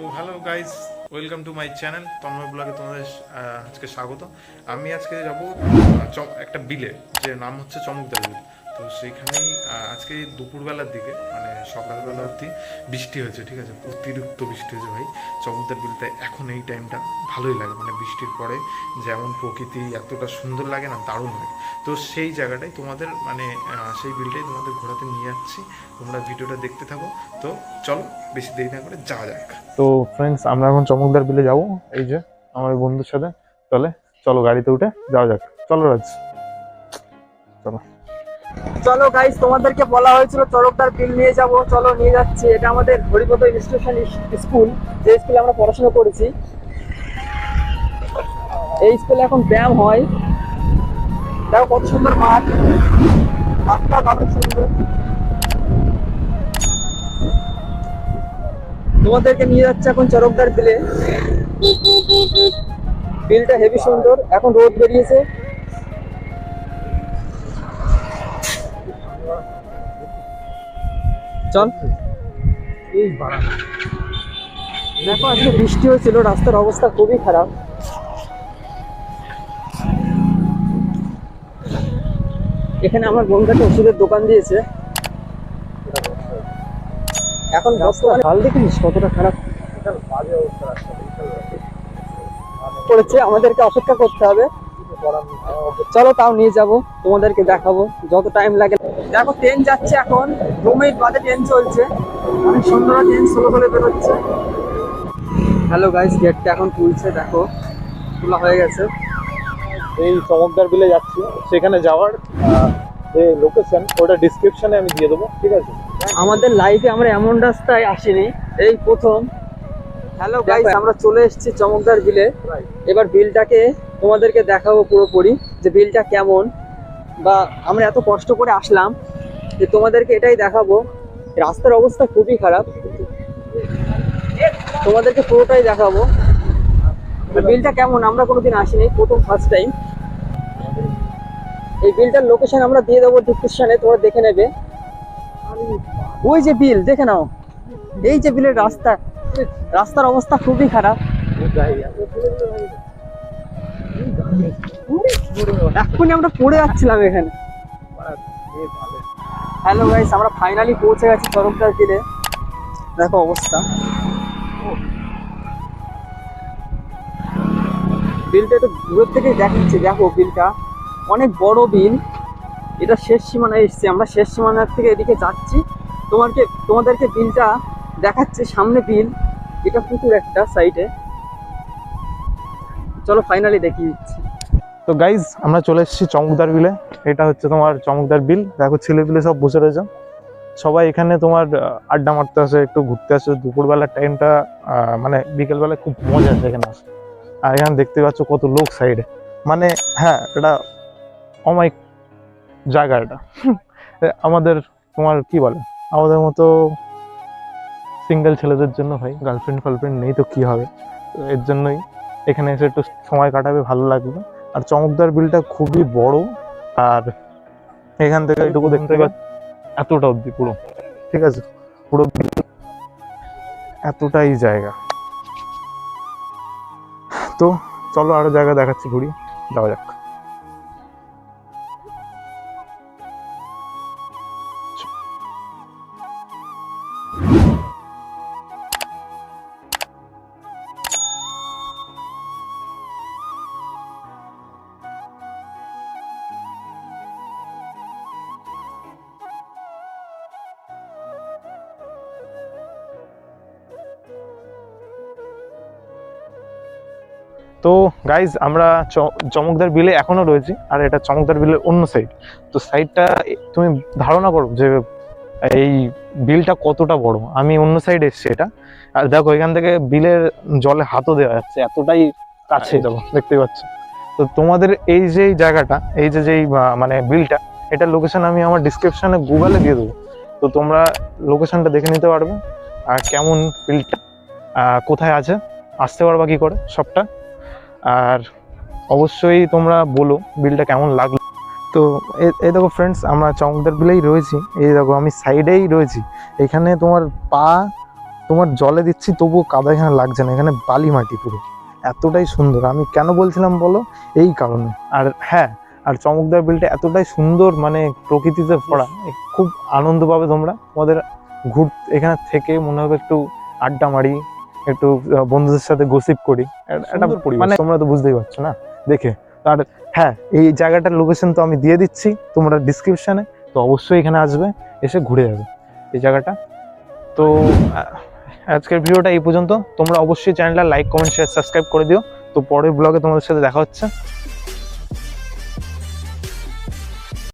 তো hello guys welcome to my channel Tanmoy ব্লগে তোমাদের আজকে স্বাগত। আমি আজকে যাব একটা বিলে, যে নাম হচ্ছে চমকদার বিল। তো সেইখানেই আজকে দুপুরবেলার দিকে মানে সকালবেলা অবধি বৃষ্টি হয়েছে, ঠিক আছে? অতিরিক্ত বৃষ্টি হয়েছে ভাই। চমকদার বিলতে এখন এই টাইমটা ভালোই লাগে মানে বৃষ্টির পরে যেমন প্রকৃতি এতটা সুন্দর লাগে না, দারুণ লাগে। তো সেই জায়গাটাই তোমাদের মানে সেই বিলটাই তোমাদের ঘোরাতে নিয়ে যাচ্ছি। তোমরা ভিডিওটা দেখতে থাকো। তো চলো, বেশি দেরি না করে যাওয়া যাক। তো ফ্রেন্ডস আমরা এখন চমকদার বিলে যাব, এই যে আমার বন্ধুর সাথে। চলে চলো গাড়িতে উঠে যাওয়া যাক। চলো রাজ। চলো। চলো গাইস তোমাদেরকে বলা হয়েছিল চরকদার বিল নিয়ে যাব। চলো নিয়ে যাচ্ছি। এটা আমাদের হরিপদ ইনস্টিটিউশন স্কুল যে স্কুলে আমরা পড়াশোনা করেছি। এই স্কুলে এখন ব্যায়াম হয়। দেখো কত সুন্দর মাঠ। মাঠটা কত সুন্দর। তোমাদেরকে নিয়ে যাচ্ছে এখন চরকদার বিলে বিলটা হেভি সুন্দর। এখন রোদ বেরিয়েছে। চল। দেখো আজকে বৃষ্টি হয়েছিল রাস্তার অবস্থা খুবই খারাপ। এখানে আমার বন্ধুকে ওষুধের দোকান দিয়েছে। এখন বর্তমানে হাল দেখিস কতটা খারাপ। পড়েছে আমাদেরকে অপেক্ষা করতে হবে। চলো তাও নিয়ে যাব তোমাদেরকে দেখাবো যত টাইম লাগে। দেখো ট্রেন যাচ্ছে এখন দু মিনিট বাদে ট্রেন চলছে। অনেক সুন্দর ট্রেন স্লো করে বেরোচ্ছে। হ্যালো গাইস গেটটা এখন তুলছে দেখো তোলা হয়ে গেছে। এই চমকদার বিলে যাচ্ছি সেখানে যাওয়ার যে লোকেশন ওটা ডিসক্রিপশনে আমি দিয়ে দেবো ঠিক আছে? আমাদের লাইফে আমরা এমন রাস্তায় আসিনি। এই প্রথম হ্যালো গাইস আমরা চলে এসেছি চমকদার বিলে। এবার বিলটাকে তোমাদেরকে দেখাবো পুরোপুরি যে বিলটা কেমন। বা আমরা এত কষ্ট করে আসলাম যে তোমাদেরকে এটাই দেখাবো। রাস্তার অবস্থা খুবই খারাপ। তোমাদেরকে পুরোটাই দেখাবো। বিলটা কেমন? আমরা কোনোদিন আসিনি প্রথম ফার্স্ট টাইম এই বিলটার লোকেশন আমরা দিয়ে দেবো ডিসক্রিপশনে তোমরা দেখে নেবে। ওই যে বিল দেখে নাও। এই যে বিলের রাস্তা রাস্তার অবস্থা খুবই খারাপ। এক্ষুনি আমরা পড়ে যাচ্ছিলাম এখানে। হ্যালো গাইস আমরা ফাইনালি পৌঁছে গেছি চরকদার বিলে দেখো অবস্থা। বিলটা একটু দূরের থেকে দেখাচ্ছি। দেখো বিলটা অনেক বড় বিল এটা শেষ সীমানায় এসছে। আমরা শেষ সীমানার থেকে এদিকে যাচ্ছি। তোমাকে তোমাদেরকে বিলটা দেখাচ্ছে সামনে বিল, এটা পুকুর একটা সাইডে চলো ফাইনালি দেখিয়ে দিচ্ছি তো গাইজ আমরা চলে এসেছি চমকদার বিলে। এটা হচ্ছে তোমার চমকদার বিল। দেখো ছেলে পিলে সব বসে রয়েছে। সবাই এখানে তোমার আড্ডা মারতে আসে, একটু ঘুরতে আসে। দুপুরবেলার টাইমটা মানে বিকেলবেলায় খুব মজা আছে এখানে আসে। আর এখানে দেখতে পাচ্ছ কত লোক সাইডে মানে হ্যাঁ এটা অমায়িক জায়গা এটা। আমাদের তোমার কি বলে? আমাদের মতো সিঙ্গেল ছেলেদের জন্য ভাই গার্লফ্রেন্ড ফার্লফ্রেন্ড নেই তো কী হবে? তো এর জন্যই এখানে এসে একটু সময় কাটাবে ভালো লাগবে। আর চমকদার বিলটা খুবই বড় আর এখান থেকে এটুকু দেখতে পাচ্ছি। এতটা অব্দি পুরো। ঠিক আছে পুরো বিল এতটাই জায়গা। তো চলো আরও জায়গা দেখাচ্ছি ঘুরি যাওয়া যাক। তো গাইজ আমরা চমকদার বিলে এখনও রয়েছি আর এটা চমকদার বিলের অন্য সাইড তো সাইডটা তুমি ধারণা করো যে এই বিলটা কতটা বড়? আমি অন্য সাইড এসছি এটা। আর দেখো এখান থেকে বিলের জলে হাতও দেওয়া যাচ্ছে এতটাই কাছে দেখো। দেখতেই পাচ্ছ। তো তোমাদের এই যে জায়গাটা এই যে যেই মানে বিলটা এটার লোকেশন আমি আমার ডিসক্রিপশনে গুগলে দিয়ে দেবো। তো তোমরা লোকেশনটা দেখে নিতে পারবে আর কেমন বিলটা কোথায় আছে আসতে পারবা কি করে সবটা। আর অবশ্যই তোমরা বলো বিলটা কেমন লাগল। তো এই দেখো ফ্রেন্ডস আমরা চমকদার বিলেই রয়েছি। এই দেখো, আমি সাইডেই রয়েছি। এখানে তোমার পা, তোমার জলে দিচ্ছি, তবুও কাদা এখানে লাগছে না। এখানে বালি মাটি পুরো। এতটাই সুন্দর। আমি কেন বলছিলাম বলো? এই কারণে। আর হ্যাঁ আর চমকদার বিলটা এতটাই সুন্দর মানে প্রকৃতিতে এ, খুব আনন্দ পাবে তোমরা। তোমাদের ঘুর, এখানে থেকে মনে হবে একটু আড্ডা মারি। একটু বন্ধুদের সাথে গসিপ করি। একটা মানে তোমরা তো বুঝতেই পারছ না? দেখে। আর হ্যাঁ এই জায়গাটার লোকেশন তো আমি দিয়ে দিচ্ছি তোমরা ডিসক্রিপশানে তো অবশ্যই এখানে আসবে এসে ঘুরে যাবে এই জায়গাটা। তো আজকের ভিডিওটা এই পর্যন্ত। তোমরা অবশ্যই চ্যানেলটা লাইক কমেন্ট শেয়ার সাবস্ক্রাইব করে দিও। তো পরের ব্লগে তোমাদের সাথে দেখা হচ্ছে।